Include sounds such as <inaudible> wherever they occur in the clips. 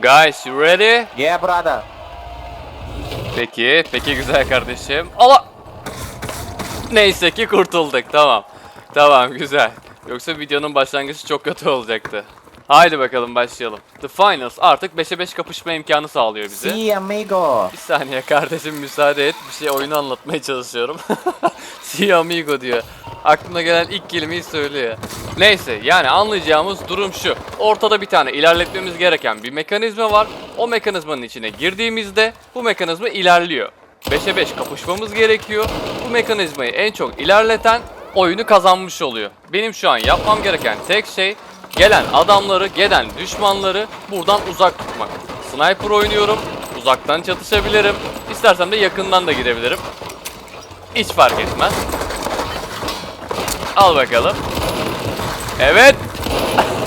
Guys, you ready? Yeah, brother. Peki, peki güzel kardeşim. Allah! Neyse ki kurtulduk. Tamam. Tamam, güzel. Yoksa videonun başlangıcı çok kötü olacaktı. Haydi bakalım başlayalım. The Finals artık 5'e 5 kapışma imkanı sağlıyor bize. Si, amigo. Bir saniye kardeşim müsaade et. Bir şey oyunu anlatmaya çalışıyorum. <laughs> si amigo diyor. Aklına gelen ilk kelimeyi söylüyor. Neyse yani anlayacağımız durum şu. Ortada bir tane ilerletmemiz gereken bir mekanizma var. O mekanizmanın içine girdiğimizde bu mekanizma ilerliyor. 5'e 5 kapışmamız gerekiyor. Bu mekanizmayı en çok ilerleten oyunu kazanmış oluyor. Benim şu an yapmam gereken tek şey gelen adamları, gelen düşmanları buradan uzak tutmak. Sniper oynuyorum. Uzaktan çatışabilirim. İstersem de yakından da girebilirim. Hiç fark etmez. Al bakalım. Evet.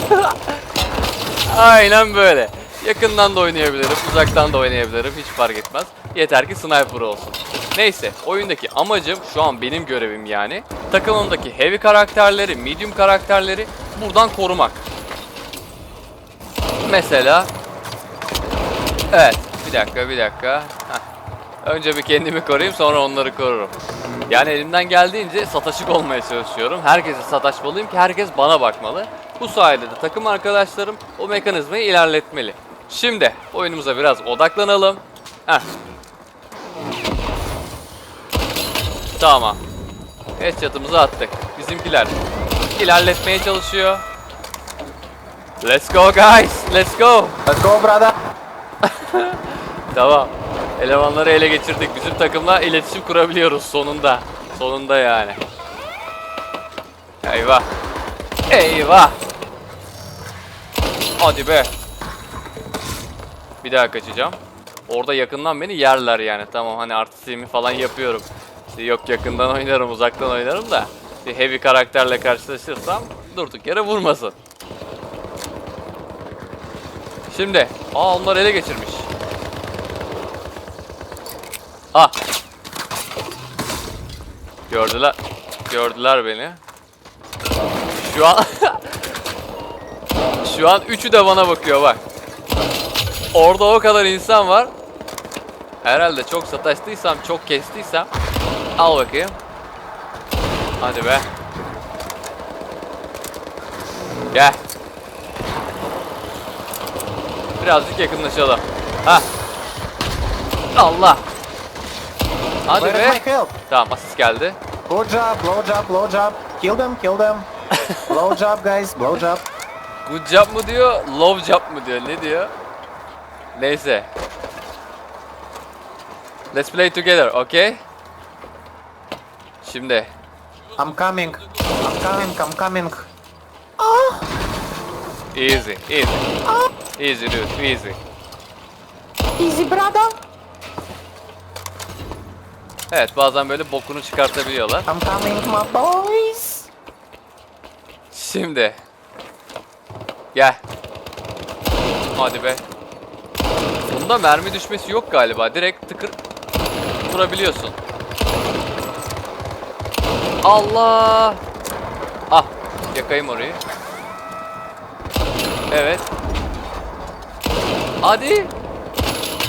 <laughs> Aynen böyle. Yakından da oynayabilirim, uzaktan da oynayabilirim. Hiç fark etmez. Yeter ki sniper olsun. Neyse, oyundaki amacım şu an benim görevim yani. Takımımdaki heavy karakterleri, medium karakterleri buradan korumak. Mesela Evet, bir dakika, bir dakika. Heh. Önce bir kendimi koruyayım, sonra onları korurum. Yani elimden geldiğince sataşık olmaya çalışıyorum. Herkese sataşmalıyım ki herkes bana bakmalı. Bu sayede de takım arkadaşlarım o mekanizmayı ilerletmeli. Şimdi oyunumuza biraz odaklanalım. Heh. Tamam. Headshot'ımızı attık. Bizimkiler ilerletmeye çalışıyor. Let's go guys, let's go. Let's go, brother. <laughs> Tamam. Elemanları ele geçirdik. Bizim takımla iletişim kurabiliyoruz sonunda. Sonunda yani. Eyvah. Eyvah. Hadi be. Bir daha kaçacağım. Orada yakından beni yerler yani. Tamam hani artistliğimi falan yapıyorum. İşte yok yakından oynarım, uzaktan oynarım da. Bir heavy karakterle karşılaşırsam durduk yere vurmasın. Şimdi, aa onlar ele geçirmiş. Ah. Gördüler. Gördüler beni. Şu an <laughs> Şu an üçü de bana bakıyor bak. Orada o kadar insan var. Herhalde çok sataştıysam, çok kestiysem al bakayım. Hadi be. Gel. Birazcık yakınlaşalım. Ha. Allah. Hadi Where is be. my help? Tamam asist geldi. Good job, blow job, blow job. Kill them, kill them. <laughs> blow job, guys, blow job. Good job mu diyor, love job mu diyor, ne diyor? Neyse. Let's play together, okay? Şimdi. I'm coming. I'm coming, I'm coming. Easy, easy. Easy dude, easy. Easy, brother. Evet bazen böyle bokunu çıkartabiliyorlar. I'm coming, my boys. Şimdi. Gel. Hadi be. Bunda mermi düşmesi yok galiba. Direkt tıkır vurabiliyorsun. Allah! Ah, yakayım orayı. Evet. Hadi.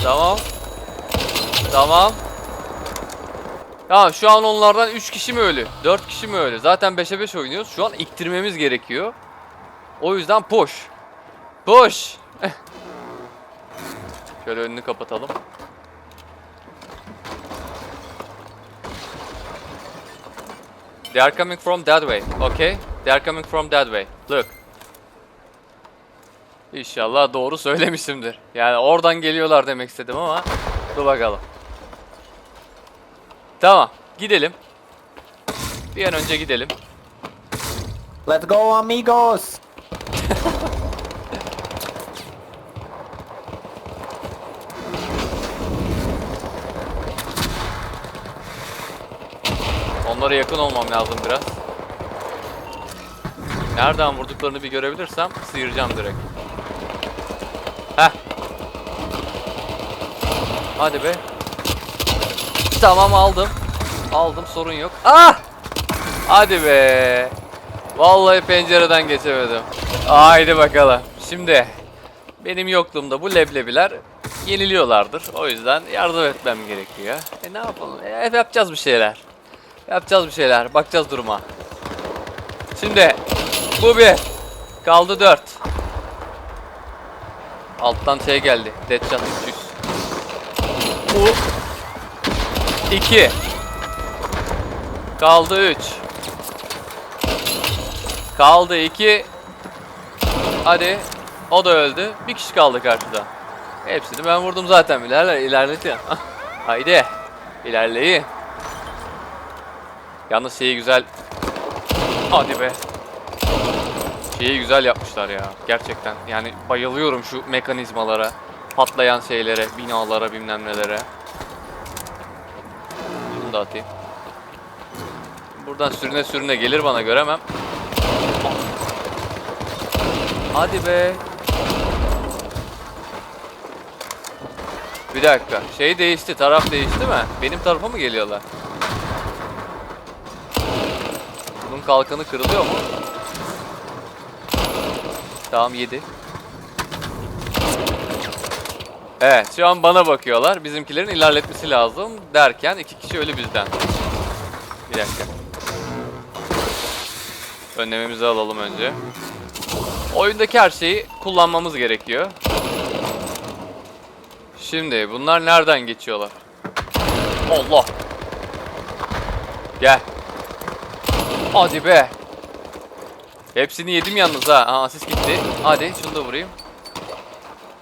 Tamam. Tamam. Tamam şu an onlardan 3 kişi mi ölü? 4 kişi mi ölü? Zaten 5'e 5 oynuyoruz. Şu an iktirmemiz gerekiyor. O yüzden push. Push. <laughs> Şöyle önünü kapatalım. They are coming from that way. Okay? They are coming from that way. Look. İnşallah doğru söylemişimdir. Yani oradan geliyorlar demek istedim ama dur bakalım. Tamam. Gidelim. Bir an önce gidelim. Let's go, amigos. <laughs> Onlara yakın olmam lazım biraz. Nereden vurduklarını bir görebilirsem sıyıracağım direkt. Heh. Hadi be. Tamam aldım. Aldım sorun yok. Ah! Hadi be. Vallahi pencereden geçemedim. Haydi bakalım. Şimdi Benim yokluğumda bu leblebiler yeniliyorlardır. O yüzden yardım etmem gerekiyor. E ne yapalım? E, yapacağız bir şeyler. Yapacağız bir şeyler. Bakacağız duruma. Şimdi bu bir. Kaldı dört. Alttan şey geldi. Deadshot 300. Bu 2. Kaldı 3. Kaldı 2. Hadi. O da öldü. Bir kişi kaldı karşıda. Hepsini ben vurdum zaten. İlerle, ilerletin. <laughs> Haydi. İlerleyin. Yalnız şeyi güzel. Hadi be. Şeyi güzel yapmışlar ya. Gerçekten. Yani bayılıyorum şu mekanizmalara. Patlayan şeylere, binalara, bilmem nelere. Bunu da atayım. Buradan sürüne sürüne gelir bana göremem. Hadi be. Bir dakika. Şey değişti. Taraf değişti mi? Benim tarafa mı geliyorlar? Kalkanı kırılıyor mu? Tamam yedi. Evet şu an bana bakıyorlar. Bizimkilerin ilerletmesi lazım derken iki kişi ölü bizden. Bir dakika. Önlememizi alalım önce. Oyundaki her şeyi kullanmamız gerekiyor. Şimdi bunlar nereden geçiyorlar? Allah. Gel. Hadi be. Hepsini yedim yalnız ha. Aa asist gitti. Hadi şunu da vurayım.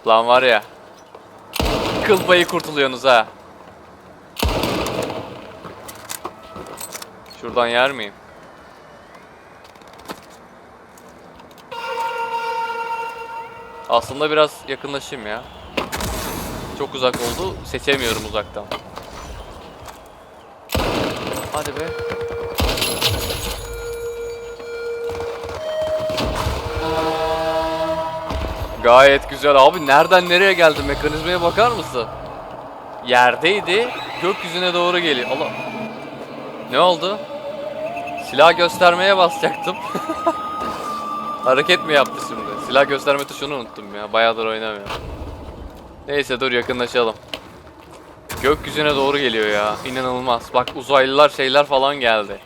Lan var ya. Kıl payı kurtuluyorsunuz ha. Şuradan yer miyim? Aslında biraz yakınlaşayım ya. Çok uzak oldu. Seçemiyorum uzaktan. Hadi be. Gayet güzel abi. Nereden nereye geldi? Mekanizmaya bakar mısın? Yerdeydi. Gökyüzüne doğru geliyor. Allah. Ne oldu? Silah göstermeye basacaktım. <laughs> Hareket mi yaptı şimdi? Silah gösterme tuşunu unuttum ya. Bayağıdır oynamıyorum. Neyse dur yakınlaşalım. Gökyüzüne doğru geliyor ya. İnanılmaz. Bak uzaylılar şeyler falan geldi.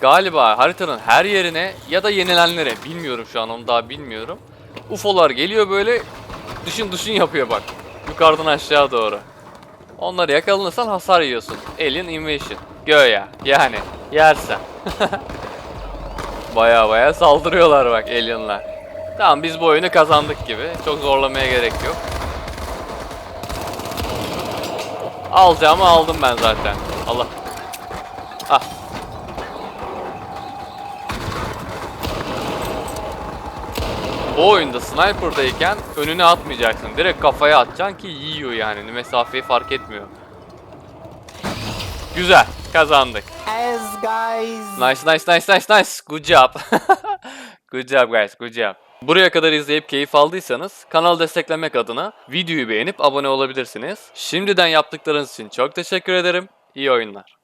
Galiba haritanın her yerine ya da yenilenlere bilmiyorum şu an onu daha bilmiyorum. UFO'lar geliyor böyle düşün düşün yapıyor bak. Yukarıdan aşağı doğru. Onları yakalanırsan hasar yiyorsun. Alien Invasion. Göya. Yani yersen. <laughs> baya baya saldırıyorlar bak alienlar. Tamam biz bu oyunu kazandık gibi. Çok zorlamaya gerek yok. Alacağımı aldım ben zaten. Allah. Ah. Bu oyunda sniper'dayken önüne atmayacaksın. Direkt kafaya atacaksın ki yiyor yani. Mesafeyi fark etmiyor. Güzel. Kazandık. As guys. Nice nice nice nice nice. Good job. <laughs> good job guys. Good job. Buraya kadar izleyip keyif aldıysanız kanalı desteklemek adına videoyu beğenip abone olabilirsiniz. Şimdiden yaptıklarınız için çok teşekkür ederim. İyi oyunlar.